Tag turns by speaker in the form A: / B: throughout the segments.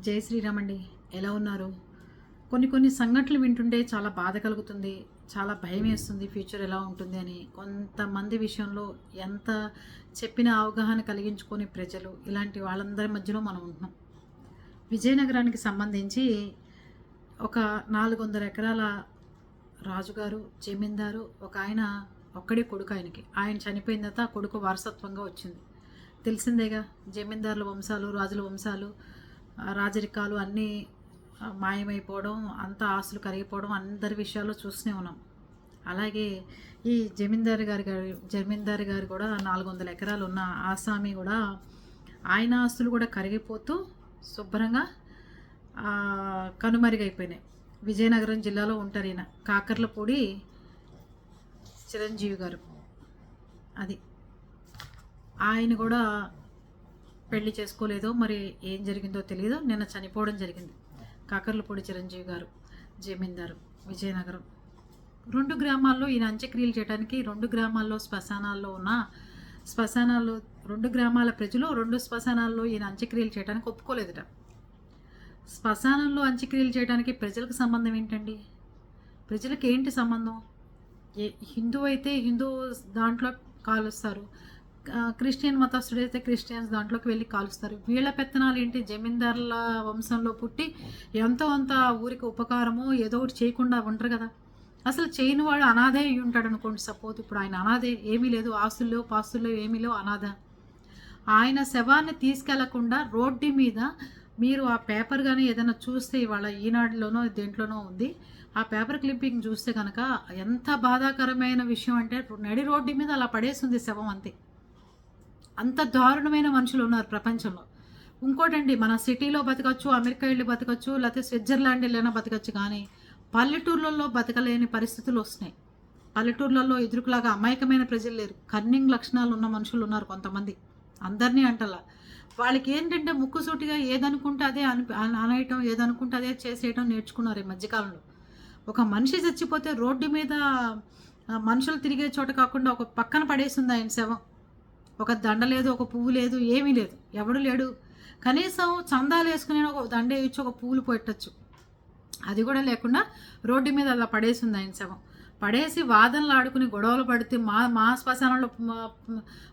A: జై శ్రీరామ్ అండి ఎలా ఉన్నారు? కొన్ని కొన్ని సంఘటనలు వింటుంటే చాలా బాధ కలుగుతుంది చాలా భయం వేస్తుంది ఫ్యూచర్ ఎలా ఉంటుంది అని. కొంతమంది విషయంలో ఎంత చెప్పిన అవగాహన కలిగించుకొని ప్రజలు ఇలాంటి వాళ్ళందరి మధ్యలో మనం ఉంటున్నాం. విజయనగరానికి సంబంధించి ఒక నాలుగు వందల ఎకరాల రాజుగారు జమీందారు ఒక ఆయన ఒక్కడే కొడుకు ఆయనకి. ఆయన చనిపోయిన తర్వాత కొడుకు వారసత్వంగా వచ్చింది. తెలిసిందేగా? జమీందారుల వంశాలు రాజుల వంశాలు రాజరికాలు అన్నీ మాయమైపోవడం అంత ఆస్తులు కరిగిపోవడం అందరి విషయాల్లో చూస్తూనే ఉన్నాం. అలాగే ఈ జమీందారు గారి గారి జమీందారు గారు కూడా నాలుగు వందల ఎకరాలు ఉన్న ఆసామి కూడా ఆయన ఆస్తులు కూడా కరిగిపోతూ శుభ్రంగా కనుమరుగైపోయినాయి. విజయనగరం జిల్లాలో ఉంటారు ఈయన. కాకర్లపూడి చిరంజీవి గారు. అది. ఆయన కూడా పెళ్ళి చేసుకోలేదో మరి ఏం జరిగిందో తెలియదు నిన్న చనిపోవడం జరిగింది. కాకర్లపూడి చిరంజీవి గారు జమీందారు విజయనగరం. రెండు గ్రామాల్లో ఈయన అంత్యక్రియలు చేయడానికి రెండు గ్రామాల్లో శ్మశానాల్లో ఉన్న శ్మశానాల్లో రెండు గ్రామాల ప్రజలు రెండు శ్మశానాల్లో ఈయన అంత్యక్రియలు చేయడానికి ఒప్పుకోలేదుట. శ్మశానంలో అంత్యక్రియలు చేయడానికి ప్రజలకు సంబంధం ఏంటండి? ప్రజలకు ఏంటి సంబంధం? ఏ హిందూ అయితే హిందూ దాంట్లో కాలుస్తారు. క్రిస్టియన్ మతస్థుడు అయితే క్రిస్టియన్స్ దాంట్లోకి వెళ్ళి కాలుస్తారు వీళ్ళ పెత్తనాలు ఏంటి? జమీందారుల వంశంలో పుట్టి ఎంతో అంత ఊరికి ఉపకారమో ఏదో ఒకటి చేయకుండా ఉంటారు కదా. అసలు చేయని వాడు అనాథే అయి ఉంటాడు అనుకోండి సపోజ్ ఇప్పుడు ఆయన అనాథే ఏమీ లేదు ఆస్తుల్లో పాస్తుల్లో ఏమీ లేవు అనాథ. ఆయన శవాన్ని తీసుకెళ్ళకుండా రోడ్డు మీద మీరు ఆ పేపర్ కానీ ఏదైనా చూస్తే ఇవాళ ఈనాడులోనో దేంట్లోనో ఉంది. ఆ పేపర్ క్లిప్పింగ్ చూస్తే కనుక ఎంత బాధాకరమైన విషయం అంటే నడి రోడ్డు మీద అలా పడేసింది శవం అంతే. అంత దారుణమైన మనుషులు ఉన్నారు ప్రపంచంలో. ఇంకోటండి మన సిటీలో బతకచ్చు అమెరికా వెళ్ళి బతకచ్చు లేకపోతే స్విట్జర్లాండ్ వెళ్ళినా బతకచ్చు కానీ పల్లెటూర్లలో బతకలేని పరిస్థితులు వస్తున్నాయి. పల్లెటూర్లలో ఎదురుకులాగా అమాయకమైన ప్రజలు లేరు. కన్నింగ్ లక్షణాలు ఉన్న మనుషులు ఉన్నారు కొంతమంది. అందరినీ అంటలా. వాళ్ళకి ఏంటంటే ముక్కుసూటిగా ఏదనుకుంటే అదే అని అన- అనేయటం ఏదనుకుంటే అదే చేసేయటం నేర్చుకున్నారు ఈ మధ్యకాలంలో. ఒక మనిషి చచ్చిపోతే రోడ్డు మీద మనుషులు తిరిగే చోట కాకుండా ఒక పక్కన పడేసింది ఆయన శవం. ఒక దండ లేదు ఒక పువ్వు లేదు ఏమీ లేదు. ఎవడు లేడు. కనీసం చందాలు వేసుకుని ఒక దండ వేయచ్చు ఒక పువ్వులు పెట్టచ్చు. అది కూడా లేకుండా రోడ్డు మీద అలా పడేసింది ఆయన శవం. పడేసి వాదనలు ఆడుకుని గొడవలు పడితే మా మా శ్మశానంలో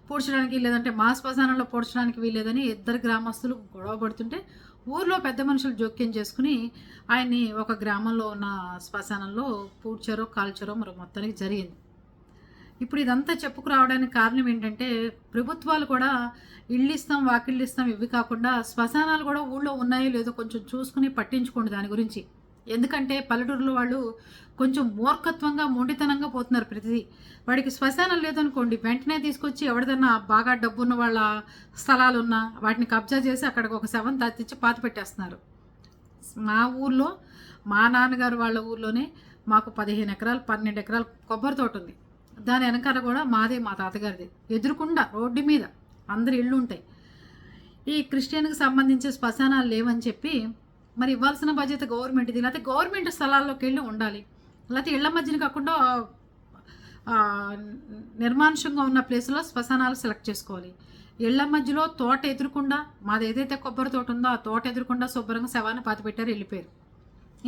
A: పూడ్చడానికి లేదంటే మా శ్మశానంలో పూడ్చడానికి వీలేదని ఇద్దరు గ్రామస్తులు గొడవ పడుతుంటే ఊర్లో పెద్ద మనుషులు జోక్యం చేసుకుని ఆయన్ని ఒక గ్రామంలో ఉన్న శ్మశానంలో పూడ్చారో కాల్చారో మరి మొత్తానికి జరిగింది. ఇప్పుడు ఇదంతా చెప్పుకురావడానికి కారణం ఏంటంటే ప్రభుత్వాలు కూడా ఇళ్ళు ఇస్తాం వాకిళ్ళు ఇస్తాం ఇవి కాకుండా శ్మశానాలు కూడా ఊళ్ళో ఉన్నాయో లేదో కొంచెం చూసుకుని పట్టించుకోండి దాని గురించి. ఎందుకంటే పల్లెటూరులో వాళ్ళు కొంచెం మూర్ఖత్వంగా మొండితనంగా పోతున్నారు ప్రతిదీ. వాడికి శ్మశానం లేదనుకోండి వెంటనే తీసుకొచ్చి ఎవరిదన్నా బాగా డబ్బున్న వాళ్ళ స్థలాలు ఉన్నా వాటిని కబ్జా చేసి అక్కడికి ఒక శవం తత్తిచ్చి పాత పెట్టేస్తున్నారు. మా ఊర్లో మా నాన్నగారు వాళ్ళ ఊర్లోనే మాకు పదిహేను ఎకరాలు పన్నెండు ఎకరాలు కొబ్బరి తోట ఉంది. దాని వెనకాల కూడా మాదే మా తాతగారిది. ఎదురుకుండా రోడ్డు మీద అందరి ఇళ్ళు ఉంటాయి ఈ క్రిస్టియన్కి సంబంధించి శ్మశానాలు లేవని చెప్పి మరి ఇవ్వాల్సిన బాధ్యత గవర్నమెంట్ది. లేకపోతే గవర్నమెంట్ స్థలాల్లోకి వెళ్ళి ఉండాలి. లేకపోతే ఇళ్ళ మధ్యన కాకుండా నిర్మానుషంగా ఉన్న ప్లేస్లో శ్మశానాలు సెలెక్ట్ చేసుకోవాలి. ఇళ్ళ మధ్యలో తోట ఎదురుకుండా మాది ఏదైతే కొబ్బరి తోట ఉందో ఆ తోట ఎదురుకుండా శుభ్రంగా శవాన్ని పాతి పెట్టారు వెళ్ళిపోయారు.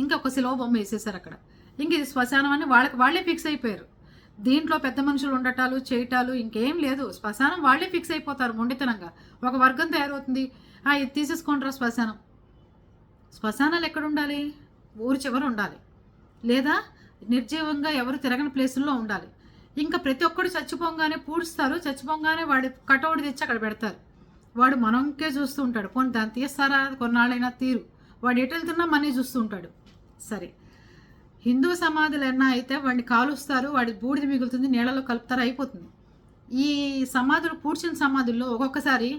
A: ఇంకా ఒక సిలువ బొమ్మ వేసేసారు అక్కడ. ఇంక ఇది శ్మశానం అని వాళ్ళకి వాళ్ళే ఫిక్స్ అయిపోయారు. దీంట్లో పెద్ద మనుషులు ఉండటాలు చేయటాలు ఇంకేం లేదు. శ్మశానం వాళ్ళే ఫిక్స్ అయిపోతారు మొండితనంగా. ఒక వర్గం తయారవుతుంది. ఆ ఇది తీసేసుకుంటారా శ్మశానం. శ్మశానాలు ఎక్కడ ఉండాలి? చివర ఉండాలి. లేదా నిర్జీవంగా ఎవరు తిరగని ప్లేసుల్లో ఉండాలి. ఇంకా ప్రతి ఒక్కడు చచ్చిపోగానే పూడుస్తారు. చచ్చిపోగానే వాడి కటౌట్ తెచ్చి అక్కడ పెడతారు. వాడు మనంకే చూస్తూ ఉంటాడు. పోనీ దాన్ని తీస్తారా? కొన్నాళ్ళైనా తీరు. వాడు ఎటు వెళ్తున్నా మనీ చూస్తూ ఉంటాడు. సరే. హిందూ సమాధులు ఎన్నా అయితే వాడిని కాలుస్తారు వాడి బూడిద మిగులుతుంది నీళ్ళలో కలుపుతారు అయిపోతుంది. ఈ సమాధులు పూడ్చిన సమాధుల్లో ఒక్కొక్కసారి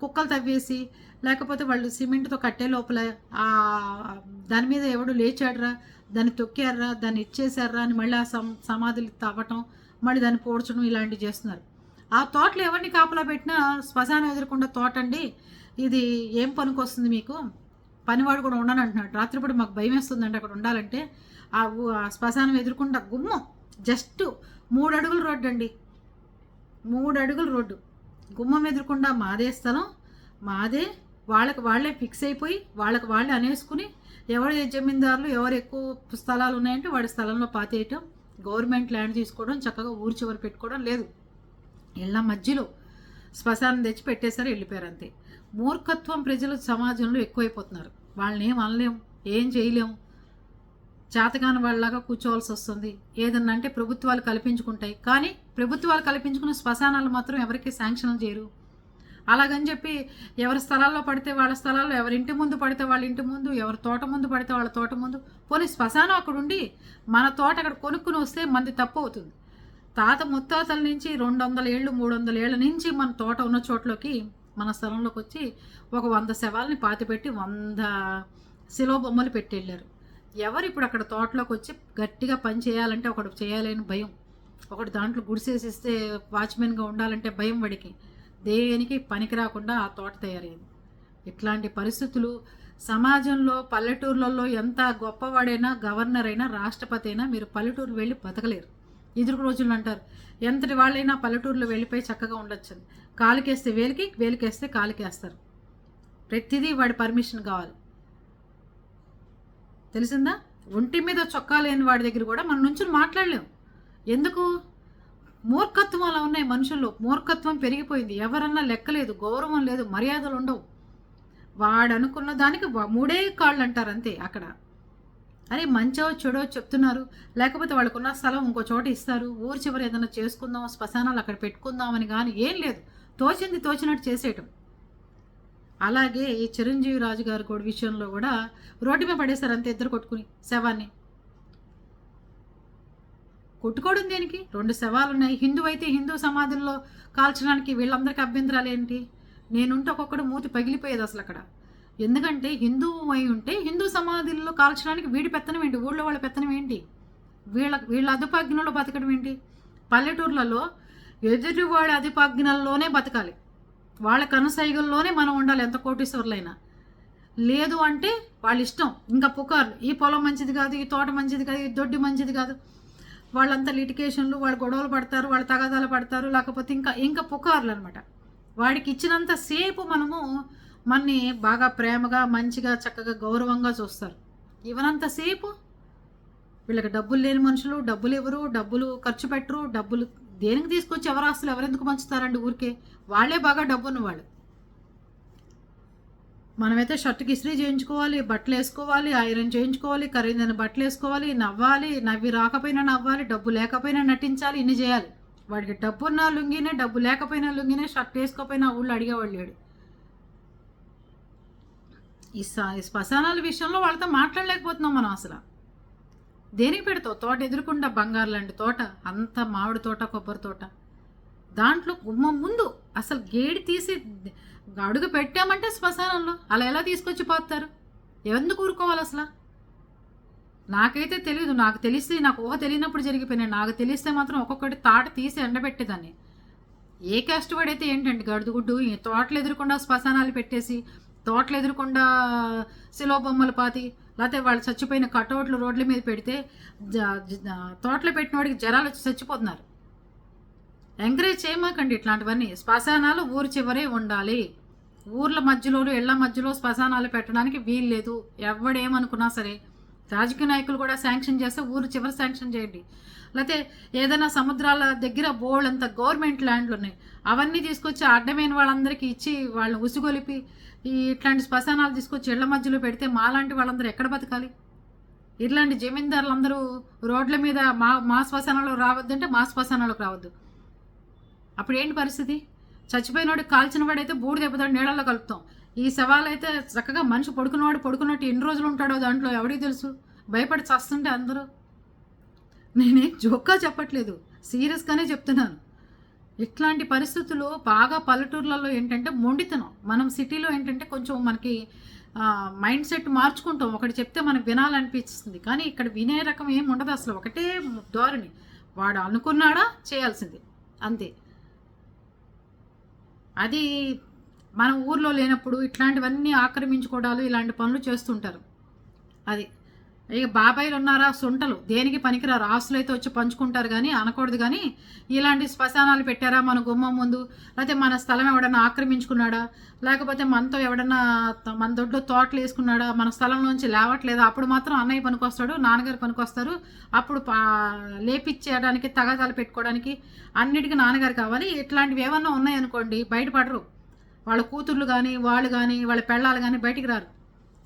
A: కుక్కలు తవ్వేసి లేకపోతే వాళ్ళు సిమెంట్తో కట్టే లోపల దాని మీద ఎవడు లేచాడరా దాన్ని తొక్కారా దాన్ని ఇచ్చేసారా అని మళ్ళీ ఆ సమ సమాధులు తవ్వటం మళ్ళీ దాన్ని పోడ్చడం ఇలాంటివి చేస్తున్నారు. ఆ తోటలు ఎవరిని కాపలా పెట్టినా శ్మశానం ఎదురకుండా తోట అండి. ఇది ఏం పనికి వస్తుంది మీకు? పనివాడు కూడా ఉండను అంటున్నాడు రాత్రిపూట మాకు భయం వేస్తుందండి అక్కడ ఉండాలంటే. ఆ శ్మశానం ఎదురుకుండా గుమ్మం. జస్ట్ మూడు అడుగుల రోడ్డు అండి మూడు అడుగుల రోడ్డు. గుమ్మం ఎదురుకుండా మాదే స్థలం. మాదే వాళ్ళకి వాళ్ళే ఫిక్స్ అయిపోయి వాళ్ళకి వాళ్ళే అనేసుకుని ఎవరి జమీందారులు ఎవరు ఎక్కువ స్థలాలు ఉన్నాయంటే వాడి స్థలంలో పాతేయటం గవర్నమెంట్ ల్యాండ్ తీసుకోవడం చక్కగా ఊరు చివరి పెట్టుకోవడం లేదు. ఇళ్ళ మధ్యలో శ్మశానం తెచ్చి పెట్టేశారు వెళ్ళిపోయారు అంతే. మూర్ఖత్వం ప్రజలు సమాజంలో ఎక్కువైపోతున్నారు. వాళ్ళని ఏం అనలేం ఏం చేయలేం. చేతగాని వాళ్ళలాగా కూర్చోవాల్సి వస్తుంది. ఏదన్నా అంటే ప్రభుత్వాలు కల్పించుకుంటాయి. కానీ ప్రభుత్వాలు కల్పించుకున్న శ్మశానాలు మాత్రం ఎవరికి శాంక్షన్లు చేయరు. అలాగని చెప్పి ఎవరి స్థలాల్లో పడితే వాళ్ళ స్థలాల్లో ఎవరి ఇంటి ముందు పడితే వాళ్ళ ఇంటి ముందు ఎవరి తోట ముందు పడితే వాళ్ళ తోట ముందు. పోనీ శ్మశానం అక్కడ ఉండి మన తోట అక్కడ కొనుక్కుని వస్తే మంది తప్పు అవుతుంది. తాత ముత్తాతల నుంచి రెండు వందల ఏళ్ళు మూడు వందల ఏళ్ళ నుంచి మన తోట ఉన్న చోట్లోకి మన స్థలంలోకి వచ్చి ఒక వంద శవాల్ని పాతిపెట్టి వంద శిలో బొమ్మలు పెట్టి వెళ్ళారు ఎవరు ఇప్పుడు అక్కడ తోటలోకి వచ్చి గట్టిగా పని చేయాలంటే ఒకడు చేయాలని భయం. ఒకటి దాంట్లో గుడిసేసిస్తే వాచ్మెన్గా ఉండాలంటే భయం వాడికి. దేనికి? పనికి రాకుండా ఆ తోట తయారైంది. ఇట్లాంటి పరిస్థితులు సమాజంలో పల్లెటూర్లలో ఎంత గొప్పవాడైనా గవర్నర్ అయినా రాష్ట్రపతి అయినా మీరు పల్లెటూరు వెళ్ళి బతకలేరు. ఎదురు రోజులు అంటారు ఎంతటి వాళ్ళైనా పల్లెటూరులో వెళ్ళిపోయి చక్కగా ఉండొచ్చు. కాలికేస్తే వేలికి వేలికేస్తే కాలికేస్తారు ప్రతిదీ వాడి పర్మిషన్ కావాలి. తెలిసిందా? ఒంటి మీద చొక్కా లేని వాడి దగ్గర కూడా మన నుంచి మాట్లాడలేం. ఎందుకు? మూర్ఖత్వం అలా ఉన్నాయి మనుషుల్లో. మూర్ఖత్వం పెరిగిపోయింది. ఎవరన్నా లెక్కలేదు గౌరవం లేదు మర్యాదలు ఉండవు. వాడు అనుకున్న దానికి మూడే కాళ్ళు అంటారు అంతే అక్కడ. అరే మంచో చెడో చెప్తున్నారు. లేకపోతే వాళ్ళకున్న స్థలం ఇంకో చోట ఇస్తారు. ఊరు చివరి ఏదైనా చేసుకుందాం శ్మశానాలు అక్కడ పెట్టుకుందామని కానీ ఏం లేదు. తోచింది తోచినట్టు చేసేయటం. అలాగే ఈ చిరంజీవి రాజు గారి కూడా విషయంలో కూడా రోడ్డు మీద పడేశారు అంతే ఇద్దరు కొట్టుకుని శవాన్ని. కొట్టుకోవడం దేనికి? రెండు శవాలు ఉన్నాయి హిందూ అయితే హిందూ సమాధుల్లో కాల్చడానికి వీళ్ళందరికీ అభ్యంతరాలు ఏంటి? నేనుంటే ఒక్కొక్కడు మూతి పగిలిపోయేది అసలు అక్కడ. ఎందుకంటే హిందూ అయి ఉంటే హిందూ సమాధుల్లో కాల్చడానికి వీడి పెత్తనం ఏంటి? ఊళ్ళో వాళ్ళ పెత్తనం ఏంటి? వీళ్ళ వీళ్ళ అదుపాజ్ఞలో బతకడం ఏంటి? పల్లెటూర్లలో ఎదుటివాడి అదుపాజ్ఞల్లోనే బతకాలి. వాళ్ళ కనుసైగుల్లోనే మనం ఉండాలి ఎంత కోటీశ్వర్లైనా. లేదు అంటే వాళ్ళ ఇష్టం ఇంకా పుకార్లు. ఈ పొలం మంచిది కాదు ఈ తోట మంచిది కాదు ఈ దొడ్డి మంచిది కాదు. వాళ్ళంతా లిటికేషన్లు వాళ్ళు గొడవలు పడతారు వాళ్ళు తగాదాలు పడతారు లేకపోతే ఇంకా ఇంకా పుకార్లు అనమాట వాడికి ఇచ్చినంత సేపు మనము మన్ని బాగా ప్రేమగా మంచిగా చక్కగా గౌరవంగా చూస్తారు. ఇవనంతసేపు వీళ్ళకి డబ్బులు లేని మనుషులు డబ్బులు ఇవ్వరు డబ్బులు ఖర్చు పెట్టరు డబ్బులు దేనికి తీసుకొచ్చి ఎవరు ఆస్తులు ఎవరెందుకు పంచుతారండి ఊరికే? వాళ్ళే బాగా డబ్బున్న వాళ్ళు మనమైతే షర్ట్కి ఇస్త్రీ చేయించుకోవాలి బట్టలు వేసుకోవాలి ఐరన్ చేయించుకోవాలి ఖరీదైన బట్టలు వేసుకోవాలి నవ్వాలి నవ్వి రాకపోయినా నవ్వాలి డబ్బు లేకపోయినా నటించాలి ఇన్ని చేయాలి. వాడికి డబ్బు ఉన్న లుంగినే డబ్బు లేకపోయినా లుంగినే షర్ట్ వేసుకోకపోయినా ఊళ్ళో అడిగేవాళ్ళు లేడు. ఈ స- ఈ శ్మశానాల విషయంలో వాళ్ళతో మాట్లాడలేకపోతున్నాం మనం అసలు. దేనికి పెడతావు? తోట ఎదురుకుండా బంగారు లాంటి తోట అంత మామిడి తోట కొబ్బరి తోట. దాంట్లో గుమ్మం ముందు అసలు గేడి తీసి అడుగు పెట్టామంటే శ్మశానంలో. అలా ఎలా తీసుకొచ్చి పోతారు ఎందుకు ఊరుకోవాలి అసలు? నాకైతే తెలియదు నాకు తెలిస్తే నాకు ఊహ తెలియనప్పుడు జరిగిపోయినాయి. నాకు తెలిస్తే మాత్రం ఒక్కొక్కటి తాట తీసి ఎండబెట్టేదాన్ని. ఏ కష్టపడైతే వాడైతే ఏంటండి గడుదుగుడ్డు తోటలు ఎదురకుండా శ్మశానాలు పెట్టేసి తోటలు ఎదురకుండా శిలో బొమ్మలు పాతి లేకపోతే వాళ్ళు చచ్చిపోయిన కటౌట్లు రోడ్ల మీద పెడితే జ- తోటలో పెట్టిన వాడికి జరాలు వచ్చి చచ్చిపోతున్నారు. ఎంకరేజ్ చేయమాకండి ఇట్లాంటివన్నీ. శ్మశానాలు ఊరు చివరే ఉండాలి. ఊర్ల మధ్యలో ఇళ్ళ మధ్యలో శ్మశానాలు పెట్టడానికి వీలు లేదు. ఎవడేమనుకున్నా సరే రాజకీయ నాయకులు కూడా శాంక్షన్ చేస్తే ఊరు చివరి శాంక్షన్ చేయండి. లేకపోతే ఏదైనా సముద్రాల దగ్గర బోల్డ్ అంత గవర్నమెంట్ ల్యాండ్లు ఉన్నాయి. అవన్నీ తీసుకొచ్చి అడ్డమైన వాళ్ళందరికీ ఇచ్చి వాళ్ళని ఉసుగొలిపి ఈ ఇట్లాంటి శ్మశానాలు తీసుకొచ్చి ఇళ్ళ మధ్యలో పెడితే మాలాంటి వాళ్ళందరూ ఎక్కడ బతకాలి? ఇట్లాంటి జమీందారులందరూ రోడ్ల మీద మా మా శ్మశానంలో రావద్దంటే మా శ్మశానాలకు రావద్దు. అప్పుడు ఏంటి పరిస్థితి? చచ్చిపోయినోడు కాల్చిన వాడైతే బూడి దెబ్బతాడు నీళ్ళలో కలుపుతాం. ఈ శవాలైతే చక్కగా మనిషి పడుకున్నవాడు పడుకున్నట్టు ఎన్ని రోజులు ఉంటాడో దాంట్లో ఎవడికి తెలుసు? భయపడి చస్తుంటే అందరూ. నేనేం జోక్గా చెప్పట్లేదు. సీరియస్గానే చెప్తున్నాను. ఇట్లాంటి పరిస్థితులు బాగా పల్లెటూర్లలో ఏంటంటే మొండితనం. మనం సిటీలో ఏంటంటే కొంచెం మనకి మైండ్ సెట్ మార్చుకుంటాం. ఒకటి చెప్తే మనకు వినాలనిపిస్తుంది. కానీ ఇక్కడ వినే రకం ఏం ఉండదు అసలు. ఒకటే ధోరణి. వాడు అనుకున్నాడా? చేయాల్సింది. అంతే. అది మనం ఊర్లో లేనప్పుడు ఇట్లాంటివన్నీ ఆక్రమించుకోవడాలు ఇలాంటి పనులు చేస్తుంటారు. అది. ఇక బాబాయిలు ఉన్నారా? సొంటలు. దేనికి పనికిరారు? ఆస్తులు అయితే వచ్చి పంచుకుంటారు కానీ అనకూడదు కానీ ఇలాంటి శ్మశానాలు పెట్టారా మన గుమ్మం ముందు? లేకపోతే మన స్థలం ఎవడన్నా ఆక్రమించుకున్నాడా? లేకపోతే మనతో ఎవడన్నా మన దొడ్లో తోటలు వేసుకున్నాడా? మన స్థలం నుంచి లేవట్లేదా? అప్పుడు మాత్రం అన్నయ్య పనికొస్తాడు నాన్నగారు పనికొస్తారు. అప్పుడు పా లేపిచ్చేయడానికి తగాదాలు పెట్టుకోవడానికి అన్నిటికీ నాన్నగారు కావాలి. ఇట్లాంటివి ఏమన్నా ఉన్నాయనుకోండి బయటపడరు. వాళ్ళ కూతుర్లు కానీ వాళ్ళు కానీ వాళ్ళ పెళ్ళాలు కానీ బయటికి రారు.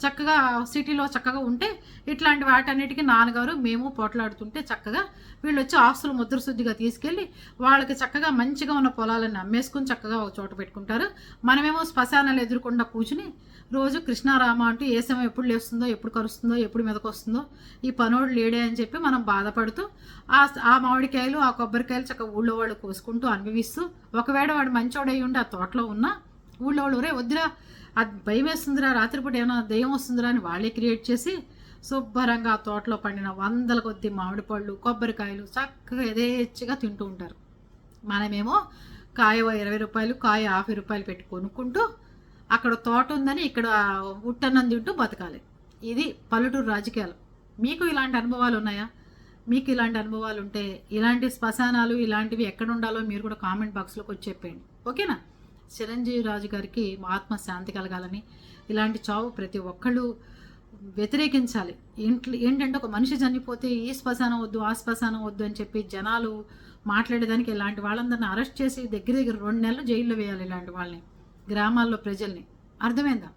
A: చక్కగా సిటీలో చక్కగా ఉంటే ఇట్లాంటి వాటన్నిటికీ నాన్నగారు మేము పోట్లాడుతుంటే చక్కగా వీళ్ళు వచ్చి ఆస్తులు ముద్రశుద్ధిగా తీసుకెళ్ళి వాళ్ళకి చక్కగా మంచిగా ఉన్న పొలాలను అమ్మేసుకుని చక్కగా ఒక చోట పెట్టుకుంటారు. మనమేమో శ్మశానాలు ఎదురుకుండా కూర్చుని రోజు కృష్ణారామ అంటూ ఏ సమయం ఎప్పుడు లేస్తుందో ఎప్పుడు కరుస్తుందో ఎప్పుడు మీదకు వస్తుందో ఈ పనోడు లేడే అని చెప్పి మనం బాధపడుతూ ఆ ఆ మామిడికాయలు ఆ కొబ్బరికాయలు చక్కగా ఊళ్ళో వాళ్ళు కోసుకుంటూ అనుభవిస్తూ ఒకవేళ వాడు మంచోడై ఉండి ఆ తోటలో ఉన్నా ఊళ్ళో వాళ్ళు రే వద్దురా అది భయం వేస్తుందిరా రాత్రిపూట ఏమైనా దయ్యం వస్తుందిరా అని వాళ్ళే క్రియేట్ చేసి శుభ్రంగా తోటలో పండిన వందల కొద్ది మామిడి పళ్ళు కొబ్బరికాయలు చక్కగా యథేచ్ఛగా తింటూ ఉంటారు. మనమేమో కాయ ఇరవై రూపాయలు కాయ యాభై రూపాయలు పెట్టి కొనుక్కుంటూ అక్కడ తోట ఉందని ఇక్కడ ఉట్టన్నం తింటూ బతకాలి. ఇది పల్లెటూరు రాజకీయాలు. మీకు ఇలాంటి అనుభవాలు ఉన్నాయా? మీకు ఇలాంటి అనుభవాలు ఉంటే ఇలాంటి శ్మశానాలు ఇలాంటివి ఎక్కడ ఉండాలో మీరు కూడా కామెంట్ బాక్స్లోకి వచ్చి చెప్పండి ఓకేనా? చిరంజీవి రాజు గారికి ఆత్మ శాంతి కలగాలని ఇలాంటి చావు ప్రతి ఒక్కళ్ళు వ్యతిరేకించాలి. ఇంట్లో ఏంటంటే ఒక మనిషి చనిపోతే ఈ శ్మశానం వద్దు ఆ శ్మశానం వద్దు అని చెప్పి జనాలు మాట్లాడేదానికి ఇలాంటి వాళ్ళందరిని అరెస్ట్ చేసి దగ్గర దగ్గర రెండు నెలలు జైల్లో వేయాలి ఇలాంటి వాళ్ళని గ్రామాల్లో ప్రజల్ని. అర్థమైందా?